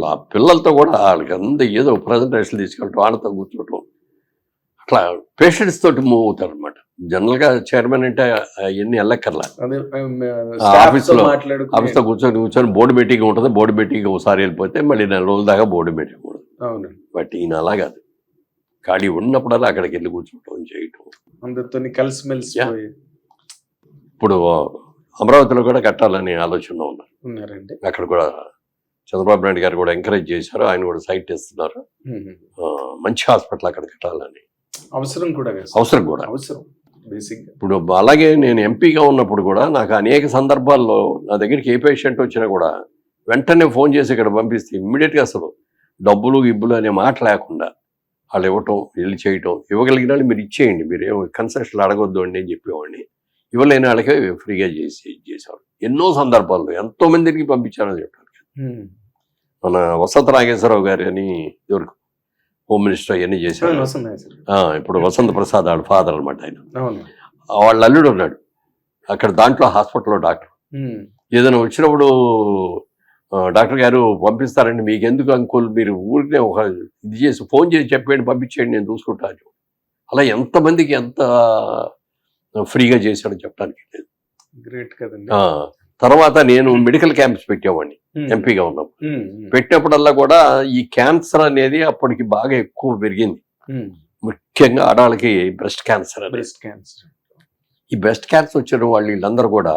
అసలు ఆ పిల్లలతో కూడా వాళ్ళకి అంత ఏదో ప్రజెంటేషన్ తీసుకెళ్ళటం వాళ్ళతో కూర్చోవటం. అట్లా పేషెంట్స్ తోటి మూవ్ అవుతారు అనమాట జనరల్గా చైర్మన్ అంటే అవన్నీ వెళ్ళక్కర్లా. అదే ఆఫీస్ లో- మాట్లాడుకుని ఆఫీస్తో కూర్చొని కూర్చొని బోర్డు మీటింగ్ ఉంటుంది బోర్డు మీటింగ్ ఒకసారి వెళ్ళిపోతే మళ్ళీ నెల రోజుల దాకా బోర్డు మీటింగ్ అవును బట్ ఈయన అలా కాదు. ఖాళీ ఉన్నప్పుడల్లా అక్కడికి వెళ్ళి కూర్చోవటం చేయటం. అందరితో కలిసిమెలిసి ఇప్పుడు అమరావతిలో కూడా కట్టాలని ఆలోచన ఉన్నారు. అక్కడ కూడా చంద్రబాబు నాయుడు గారు కూడా ఎంకరేజ్ చేశారు. ఆయన కూడా సైట్ ఇస్తున్నారు మంచి హాస్పిటల్ అక్కడ కట్టాలని. అవసరం కూడా. అవసరం కూడా. అవసరం ఇప్పుడు అలాగే నేను ఎంపీగా ఉన్నప్పుడు కూడా నాకు అనేక సందర్భాల్లో నా దగ్గరికి ఏ పేషెంట్ వచ్చినా కూడా వెంటనే ఫోన్ చేసి ఇక్కడ పంపిస్తే ఇమ్మీడియట్గా అసలు డబ్బులు ఇబ్బులు అనే మాట లేకుండా వాళ్ళు ఇవ్వటం వెళ్ళి చేయటం ఇవ్వగలిగిన వాళ్ళు మీరు ఇచ్చేయండి. మీరు ఏం కన్సెషన్లు అడగొద్దు అండి అని చెప్పేవాడిని. ఇవ్వలేని వాళ్ళకే ఫ్రీగా చేసి ఇచ్చేసేవాడు ఎన్నో సందర్భాల్లో ఎంతో మందికి పంపించారని చెప్పారు ఉమ్. మన వసంత నాగేశ్వరరావు గారు అని ఎవరికి హోమ్ మినిస్టర్ అవన్నీ చేశారు. ఇప్పుడు వసంత ప్రసాద్ వాళ్ళ ఫాదర్ అనమాట ఆయన. వాళ్ళ అల్లుడు ఉన్నాడు. అక్కడ దాంట్లో హాస్పిటల్లో డాక్టర్. ఏదైనా వచ్చినప్పుడు డాక్టర్ గారు పంపిస్తారండి మీకు ఎందుకు అంకుల్? మీరు ఊరికే ఒక ఇది చేసి ఫోన్ చేసి చెప్పేయండి పంపించేయండి నేను చూసుకుంటాను అలా ఎంతమందికి ఎంత ఫ్రీగా చేశాడో చెప్పడానికి లేదు. గ్రేట్ కదండి. తర్వాత నేను మెడికల్ క్యాంప్స్ పెట్టేవాడిని. ఎంపీగా ఉన్నప్పుడు. పెట్టినప్పుడల్లా కూడా ఈ క్యాన్సర్ అనేది అప్పటికి బాగా ఎక్కువ పెరిగింది. ముఖ్యంగా ఆడవాళ్ళకి బ్రెస్ట్ క్యాన్సర్ బ్రెస్ట్ క్యాన్సర్ ఈ బ్రెస్ట్ క్యాన్సర్ వచ్చిన వాళ్ళు వీళ్ళందరూ కూడా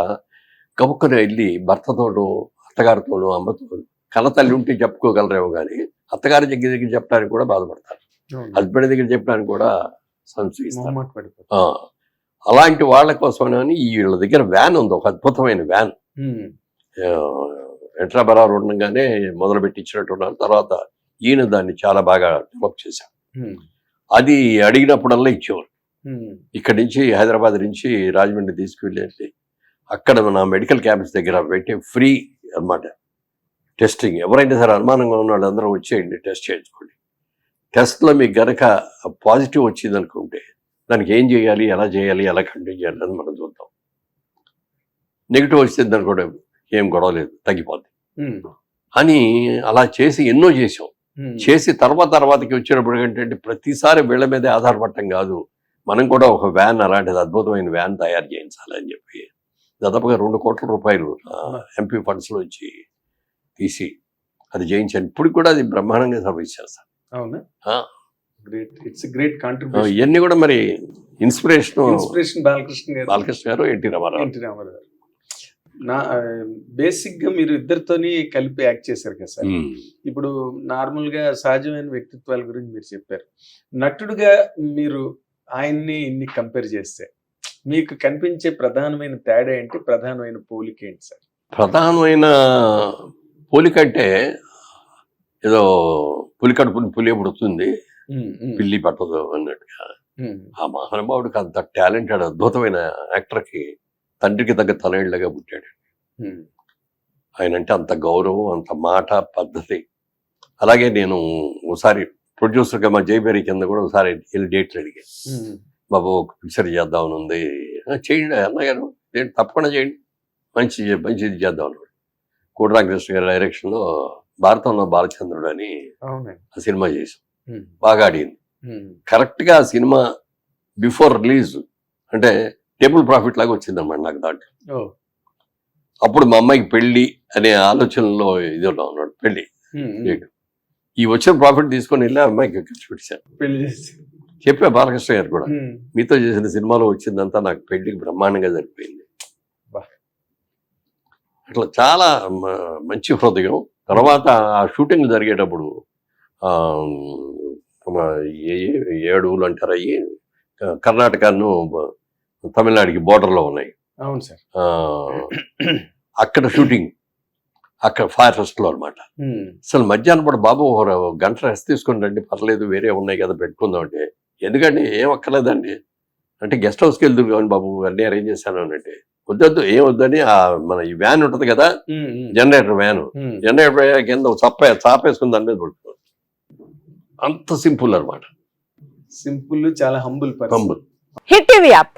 గబుక్కున వెళ్ళి భర్తతోనూ అత్తగారితోనూ అమ్మతో కన్న తల్లి ఉంటే చెప్పుకోగలరేమో కానీ అత్తగారి దగ్గర దగ్గర చెప్పడానికి కూడా బాధపడతారు. హస్బెండ్ దగ్గర చెప్పడానికి కూడా సంశయిస్తారు అలాంటి వాళ్ళ కోసమని ఈ వీళ్ళ దగ్గర వ్యాన్ ఉంది ఒక అద్భుతమైన వ్యాన్ ఉమ్. ఎంట్రాబరారు ఉండగానే మొదలు పెట్టించినట్టున్నారు తర్వాత ఈయన దాన్ని చాలా బాగా డెవలప్ చేశారు. అది అడిగినప్పుడల్లా ఇచ్చేవారు. ఇక్కడి నుంచి హైదరాబాద్ నుంచి రాజమండ్రి తీసుకువెళ్ళి అక్కడ మన మెడికల్ క్యాంప్స్ దగ్గర పెట్టి ఫ్రీ అన్నమాట. టెస్టింగ్. ఎవరైనా సరే అనుమానంగా ఉన్న వాళ్ళందరూ వచ్చేయండి టెస్ట్ చేయించుకోండి. టెస్ట్లో మీకు గనక పాజిటివ్ వచ్చింది అనుకుంటే దానికి ఏం చేయాలి ఎలా చేయాలి ఎలా కంటిన్యూ చేయాలి అని మనం చూద్దాం. నెగిటివ్ వచ్చింది అనుకోండి ఏం గొడవ లేదు తగ్గిపోద్ది. అని అలా చేసి ఎన్నో చేసాం. చేసి తర్వాత తర్వాతకి వచ్చినప్పుడు ఏంటంటే ప్రతిసారి వీళ్ళ మీదే ఆధారపడటం కాదు. మనం కూడా ఒక వ్యాన్ అలాంటిది అద్భుతమైన వ్యాన్ తయారు చేయించాలి అని చెప్పి దాదాపుగా రెండు కోట్ల రూపాయలు ఎంపీ ఫండ్స్లో వచ్చి తీసి అది చేయించాను. ఇప్పుడు కూడా అది బ్రహ్మాండంగా సర్వీస్ చేస్తాను ఇవన్నీ కూడా మరి ఇన్స్పిరేషన్ ఇన్స్పిరేషన్ బాలకృష్ణ గారు. బాలకృష్ణ గారు ఎన్టీ రామారావు. ఎన్టీ రామారావు నా బేసిక్గా మీరు ఇద్దరితోని కలిపి యాక్ట్ చేశారు కదా సార్. ఇప్పుడు నార్మల్గా సహజమైన వ్యక్తిత్వాల గురించి మీరు చెప్పారు. నటుడుగా మీరు ఆయన్ని ఇన్ని కంపేర్ చేస్తే మీకు కనిపించే ప్రధానమైన తేడా ఏంటి? ప్రధానమైన పోలిక ఏంటి సార్? ప్రధానమైన పోలిక అంటే ఏదో పులి కడుపుని పులి పుడుతుంది పిల్లి పట్టదు అన్నట్టుగా. ఆ మహానుభావుడికి అంత టాలెంటెడ్ అద్భుతమైన యాక్టర్కి తండ్రికి తగ్గ తనయుళ్ళగా పుట్టాడు. ఆయన అంటే అంత గౌరవం అంత మాట పద్ధతి. అలాగే నేను ఒకసారి ప్రొడ్యూసర్గా మా జైబేరి కింద కూడా ఒకసారి వెళ్ళి డేట్లు అడిగాను. బాబు ఒక పిక్చర్ చేద్దామని ఉంది "ఆ, చేయండి అన్నగారు ఏంటి తప్పకుండా చేయండి. మంచి మంచిది చేద్దాం అన్నాడు. కోటరామకృష్ణ గారి డైరెక్షన్లో భారతంలో బాలచంద్రుడు అని ఆ సినిమా చేసాం బాగా ఆడింది. కరెక్ట్గా ఆ సినిమా బిఫోర్ రిలీజ్ అంటే టేబుల్ ప్రాఫిట్ లాగా వచ్చిందన్నమాట నాకు దాంట్లో. అప్పుడు మా అమ్మాయికి పెళ్ళి అనే ఆలోచనలో ఇది ఉన్నాడు పెళ్ళి ఈ వచ్చిన ప్రాఫిట్ తీసుకొని వెళ్ళి అమ్మాయికి ఖర్చు పెట్టాను పెళ్ళి చెప్పా బాలకృష్ణ గారు కూడా. మీతో చేసిన సినిమాలో వచ్చిందంతా నాకు పెళ్ళికి బ్రహ్మాండంగా జరిపోయింది బా. అట్లా చాలా మంచి హృదయం. తర్వాత ఆ షూటింగ్ జరిగేటప్పుడు ఏడుగులు అంటారు అయ్యి కర్ణాటకను తమిళనాడుకి border లో ఉన్నాయి. అవును సార్. అక్కడ షూటింగ్ అక్కడ ఫారెస్ట్లో అనమాట అసలు మధ్యాహ్నం పూట బాబు ఒక గంట రెస్ట్ తీసుకుని రండి పర్లేదు వేరే ఉన్నాయి కదా పెట్టుకుందాం అంటే ఎందుకంటే ఏం అక్కర్లేదండి. అంటే గెస్ట్ హౌస్కి వెళ్దురు కానీ బాబు అన్నీ అరేంజ్ చేశాను అని అంటే. వద్దొద్దు ఏం వద్దని ఆ మన ఈ వ్యాన్ ఉంటుంది కదా జనరేటర్ వ్యాన్ జనరేటర్ కింద ఒక చప్ప చాపేసుకుని దాని మీద పడుతుంది అంత సింపుల్ అనమాట సింపుల్ చాలా హంబుల్ పర్సన్ కంబుల్ హిట్ టీవీ యాప్.